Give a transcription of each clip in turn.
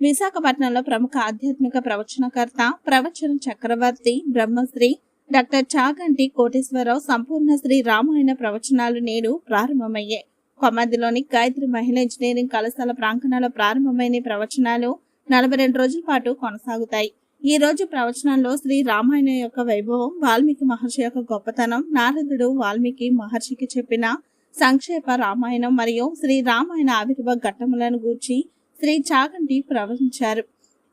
విశాఖపట్నంలో ప్రముఖ ఆధ్యాత్మిక ప్రవచనకర్త ప్రవచన చక్రవర్తి బ్రహ్మశ్రీ డాక్టర్ చాగంటి కోటేశ్వరరావు సంపూర్ణ శ్రీ రామాయణ ప్రవచనాలు నేడు ప్రారంభమయ్యాయి. కొమ్మదిలోని గాయత్రి మహిళా ఇంజనీరింగ్ కళాశాల ప్రాంగణంలో ప్రారంభమైన ప్రవచనాలు నలభై రెండు రోజుల పాటు కొనసాగుతాయి. ఈ రోజు ప్రవచనంలో శ్రీ రామాయణం యొక్క వైభవం వాల్మీకి మహర్షి యొక్క గొప్పతనం నారదుడు వాల్మీకి మహర్షికి చెప్పిన సంక్షేప రామాయణం మరియు శ్రీ రామాయణ ఆవిర్భావ ఘట్టములను గూర్చి శ్రీ చాగంటి ప్రవహించారు.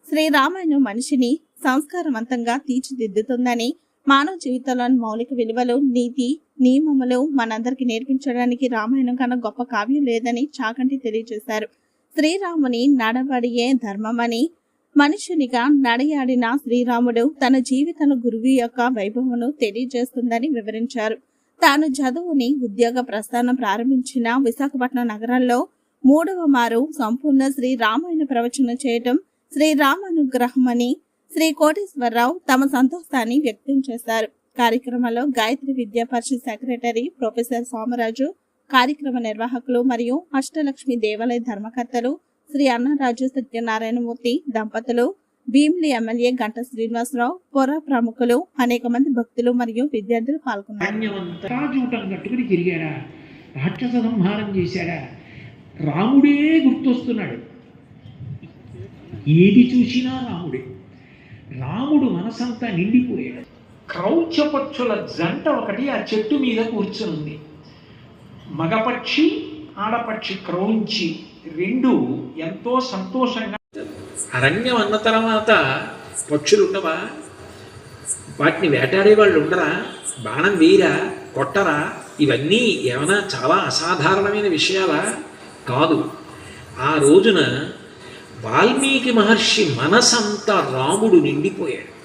శ్రీ రామాయణం మనిషిని సంస్కారవంతంగా తీర్చిదిద్దుతుందని మానవ జీవితంలోని మౌలిక విలువలు నీతి నియమములు మనందరికి నేర్పించడానికి రామాయణం కన్నా గొప్ప కావ్యం లేదని చాగంటి తెలియజేశారు. శ్రీరాముని నడబడియే ధర్మమని మనుషునిగా నడయాడిన శ్రీరాముడు తన జీవితంలో గురువు యొక్క వైభవమును తెలియజేస్తుందని వివరించారు. తాను చదువుని ఉద్యోగ ప్రస్థానం ప్రారంభించిన విశాఖపట్నం నగరంలో మూడవ మారు సంపూర్ణ శ్రీ రామాయణ ప్రవచనం చేయటం శ్రీ రామానుగ్రహమని శ్రీ కోటేశ్వరరావు తమ సంతోషాన్ని వ్యక్తం చేశారు. కార్యక్రమంలో గాయత్రి విద్యా పరిషత్ సెక్రటరీ ప్రొఫెసర్ సోమరాజు కార్యక్రమ నిర్వాహకులు మరియు అష్టలక్ష్మి దేవాలయ ధర్మకర్తలు శ్రీ అన్నరాజు సత్యనారాయణమూర్తి దంపతులు భీమిలి ఎమ్మెల్యే గంట శ్రీనివాసరావు పొర ప్రముఖులు అనేక మంది భక్తులు మరియు విద్యార్థులు పాల్గొన్నారు. కట్టుకుని రాక్షస సంహారం చేశాడా రాముడే గుర్తొస్తున్నాడు. ఏది చూసినా రాముడే. రాముడు మనసంతా నిండిపోయాడు. క్రౌచపక్షుల జంట ఒకటి ఆ చెట్టు మీద కూర్చునుంది. మగపక్షి ఆడపక్షి క్రౌంచి రెండు ఎంతో సంతోషంగా అరణ్యం అన్న తర్వాత పక్షులు ఉండవా? వాటిని వేటాడే వాళ్ళు ఉండరా? బాణం వేయరా కొట్టరా? ఇవన్నీ ఏమైనా చాలా అసాధారణమైన విషయాలా? కాదు. ఆ రోజున వాల్మీకి మహర్షి మనసంతా రాముడు నిండిపోయాడు.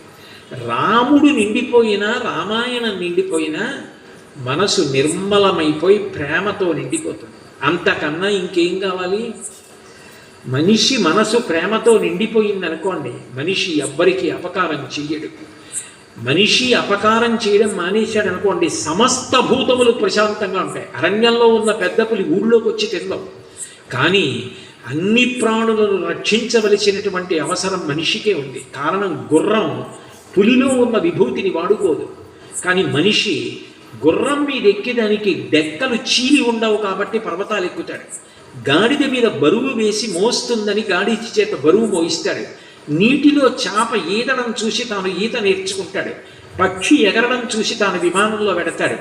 రాముడు నిండిపోయినా రామాయణం నిండిపోయినా మనసు నిర్మలమైపోయి ప్రేమతో నిండిపోతుంది. అంతకన్నా ఇంకేం కావాలి? మనిషి మనసు ప్రేమతో నిండిపోయింది అనుకోండి మనిషి ఎవ్వరికి అపకారం చెయ్యడు. మనిషి అపకారం చేయడం మానేశాడు అనుకోండి సమస్త భూతములు ప్రశాంతంగా ఉంటాయి. అరణ్యంలో ఉన్న పెద్ద పులి ఊళ్ళోకి వచ్చి తిందాం. కానీ అన్ని ప్రాణులను రక్షించవలసినటువంటి అవసరం మనిషికే ఉంది. కారణం గుర్రం. పులిలో ఉన్న విభూతిని వాడుకోదు. కానీ మనిషి గుర్రం మీద ఎక్కేదానికి డెక్కలు చీలి ఉండవు కాబట్టి పర్వతాలు ఎక్కుతాడు. గాడిద మీద బరువు వేసి మోస్తుందని గాడి చేత బరువు మోయిస్తాడు. నీటిలో చేప ఈదడం చూసి తాను ఈత నేర్చుకుంటాడు. పక్షి ఎగరడం చూసి తాను విమానంలో పెడతాడు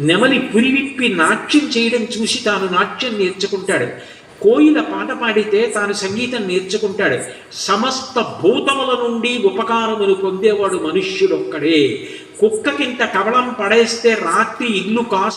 నెమలి పురివిప్పి నాట్యం చేయడం చూసి తాను నాట్యం నేర్చుకుంటాడు. కోయిల పాట పాడితే తాను సంగీతం నేర్చుకుంటాడు. సమస్త భూతముల నుండి ఉపకారములు పొందేవాడు మనుష్యుడొక్కడే. కుక్కకింత కవలం పడేస్తే రాత్రి ఇల్లు కాస్త